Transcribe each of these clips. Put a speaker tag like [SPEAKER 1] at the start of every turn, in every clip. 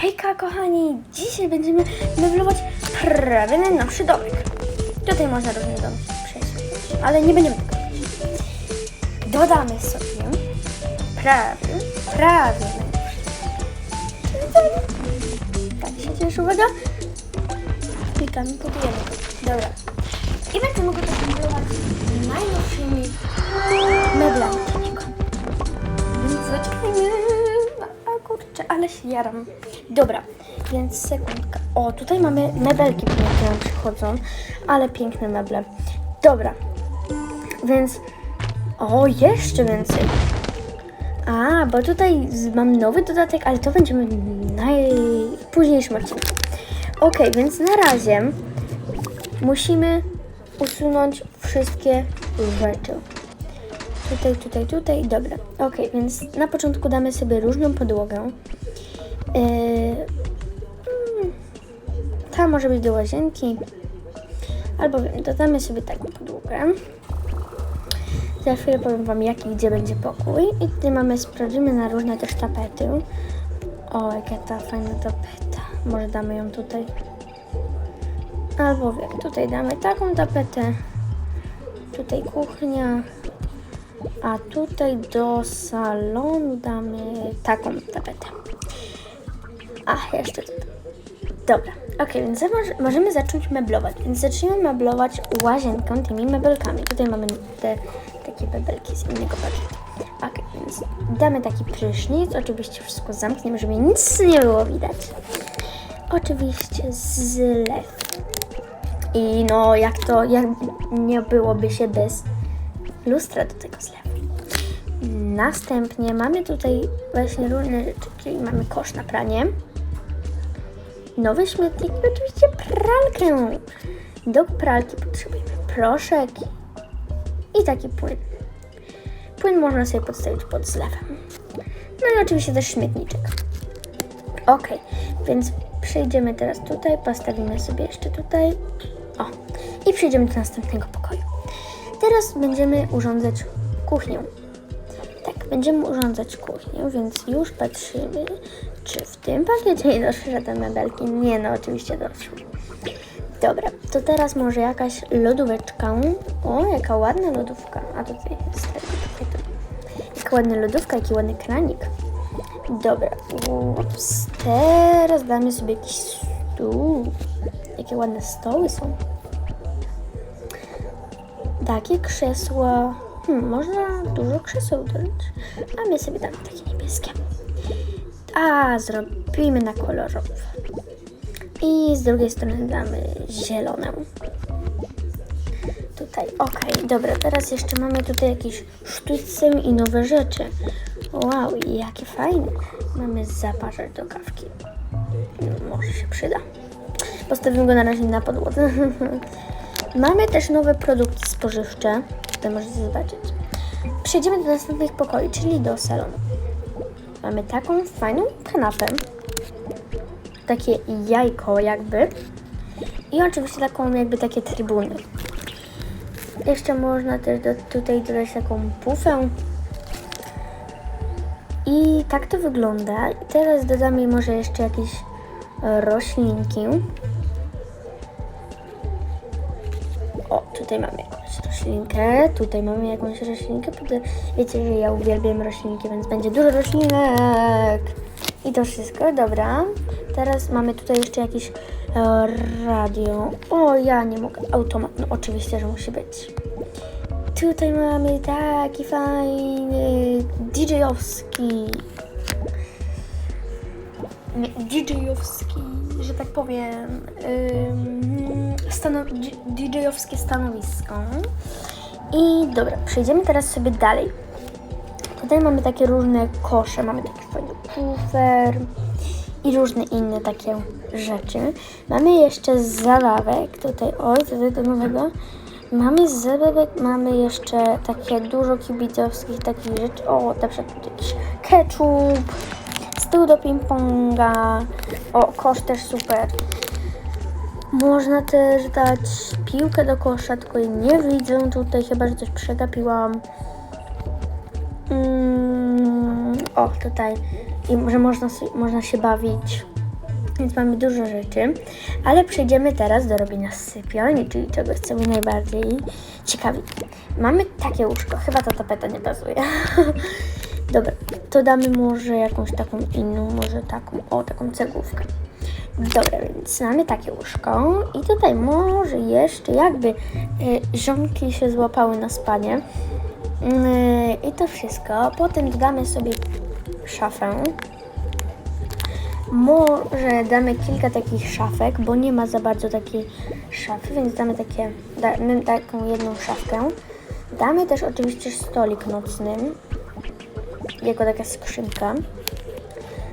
[SPEAKER 1] Hejka kochani, dzisiaj będziemy meblować prawie najnowszy domek. Tutaj można różne domy przejść, ale nie będziemy tego robić. Dodamy sobie prawie, prawie. Tak się cieszę, uwaga. Klikamy, budujemy go. Dobra. I będziemy go też meblować najnowszymi meblami ale się jaram. Dobra, więc sekundka. O, tutaj mamy mebelki piękne nam przychodzą, ale piękne meble. Dobra, więc... O, jeszcze więcej. A, bo tutaj mam nowy dodatek, ale to będziemy w najpóźniejszym odcinku. Ok, więc na razie musimy usunąć wszystkie rzeczy. Tutaj, tutaj, tutaj. Dobra. Ok, więc na początku damy sobie różną podłogę. Yy, mm, ta może być do łazienki. Albo dodamy sobie taką podłogę. Za chwilę powiem Wam, jaki gdzie będzie pokój. I tutaj mamy, sprawdzimy na różne też tapety. O, jaka ta fajna tapeta. Może damy ją tutaj. Albo wiem, tutaj damy taką tapetę. Tutaj kuchnia. A tutaj do salonu damy taką tapetę. A, jeszcze tutaj. Dobra, ok, więc możemy zacząć meblować. Więc zacznijmy meblować łazienkę tymi mebelkami. Tutaj mamy te takie mebelki z innego pakietu. Ok, więc damy taki prysznic. Oczywiście wszystko zamkniemy, żeby nic nie było widać. Oczywiście zlew. I no, jak to, jak nie byłoby się bez lustra do tego zlewu. Następnie mamy tutaj właśnie różne rzeczy, czyli mamy kosz na pranie, nowy śmietnik i oczywiście pralkę. Do pralki potrzebujemy proszek i taki płyn. Płyn można sobie podstawić pod zlewem. No i oczywiście też śmietniczek. Ok, więc przejdziemy teraz tutaj, postawimy sobie jeszcze tutaj. O, i przejdziemy do następnego pokoju. Teraz będziemy urządzać kuchnię. Tak, będziemy urządzać kuchnię, więc już patrzymy, czy w tym pakiecie nie doszły żadne mebelki. Nie, no oczywiście doszły. Dobra, to teraz może jakaś lodóweczka. O, jaka ładna lodówka. A tutaj jest tego. Jaka ładna lodówka, jaki ładny kranik. Dobra, ups. teraz damy sobie jakiś stół. Jakie ładne stoły są. Takie krzesła. Hmm, można dużo krzeseł dodać. A my sobie damy takie niebieskie. A, zrobimy na kolorowo. I z drugiej strony damy zieloną. Tutaj, okej, dobra, teraz jeszcze mamy tutaj jakieś sztućce i nowe rzeczy. Wow, jakie fajne. Mamy zaparzacz do kawki. No, Może się przyda. Postawimy go na razie na podłodze. Mamy też nowe produkty spożywcze. Tutaj możecie zobaczyć. Przejdziemy do następnych pokoi, czyli do salonu. Mamy taką fajną kanapę. Takie jajko jakby. I oczywiście taką jakby takie trybuny. Jeszcze można też do, tutaj dodać taką pufę. I tak to wygląda. I teraz dodamy może jeszcze jakieś e, roślinki. O, tutaj mamy roślinkę, tutaj mamy jakąś roślinkę. Wiecie, że ja uwielbiam roślinki, więc będzie dużo roślinek. I to wszystko, dobra. Teraz mamy tutaj jeszcze jakieś e, radio. O, ja nie mogę. Automat, no oczywiście, że musi być. Tutaj mamy taki fajny DJ-owski. DJ-owski, że tak powiem, ym, DJ-owskie stanowisko. I dobra, przejdziemy teraz sobie dalej. Tutaj mamy takie różne kosze, mamy taki fajny kufer i różne inne takie rzeczy. Mamy jeszcze zabawek, tutaj, oj, tutaj do nowego. Mamy zabawek, mamy jeszcze takie dużo kibicowskich takich rzeczy. O, na przykład jakiś ketchup, stół do ping-ponga. O, kosz też super. Można też dać piłkę do kosza, tylko jej nie widzę tutaj, chyba że coś przegapiłam. Mm, o, tutaj. I że można, można się bawić Więc mamy dużo rzeczy, ale przejdziemy teraz do robienia sypialni, czyli czego chcemy najbardziej ciekawi. Mamy takie łóżko, chyba ta tapeta nie pasuje. Dobra, to damy może jakąś taką inną, może taką, o taką cegłówkę. Dobra, więc mamy takie łóżko i tutaj może jeszcze jakby y, żonki się złapały na spanie. Y, I to wszystko. Potem dodamy sobie szafę. Może damy kilka takich szafek, bo nie ma za bardzo takiej szafy, więc damy takie, damy taką jedną szafkę. Damy też oczywiście stolik nocny, jako taka skrzynka.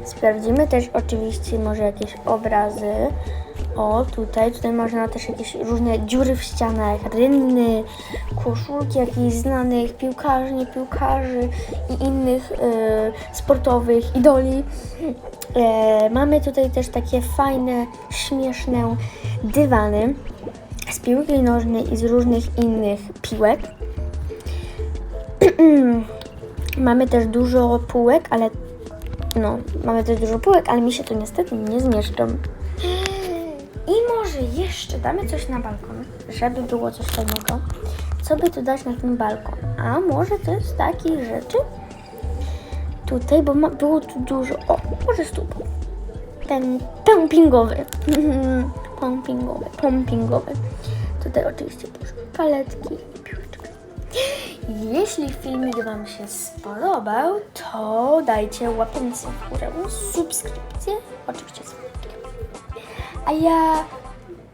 [SPEAKER 1] Sprawdzimy też oczywiście może jakieś obrazy. O, tutaj, tutaj można też jakieś różne dziury w ścianach, rynny, koszulki jakichś znanych piłkarzy, nie piłkarzy i innych e, sportowych idoli. E, mamy tutaj też takie fajne, śmieszne dywany z piłki nożnej i z różnych innych piłek. mamy też dużo półek, ale no, mamy też dużo półek, ale mi się tu niestety nie zmieszczą. I może jeszcze damy coś na balkon, żeby było coś fajnego. Co by tu dać na ten balkon? A może to jest takich rzeczy? Tutaj, bo ma, było tu dużo. O, może stóp. Ten pumpingowy. pumpingowy, pumpingowy. Tutaj oczywiście paletki. Jeśli filmik Wam się spodobał, to dajcie łapencję w górę, subskrypcję, oczywiście z. A ja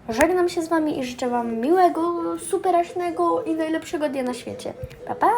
[SPEAKER 1] żegnam się z Wami i życzę Wam miłego, superacznego i najlepszego dnia na świecie. Pa, pa!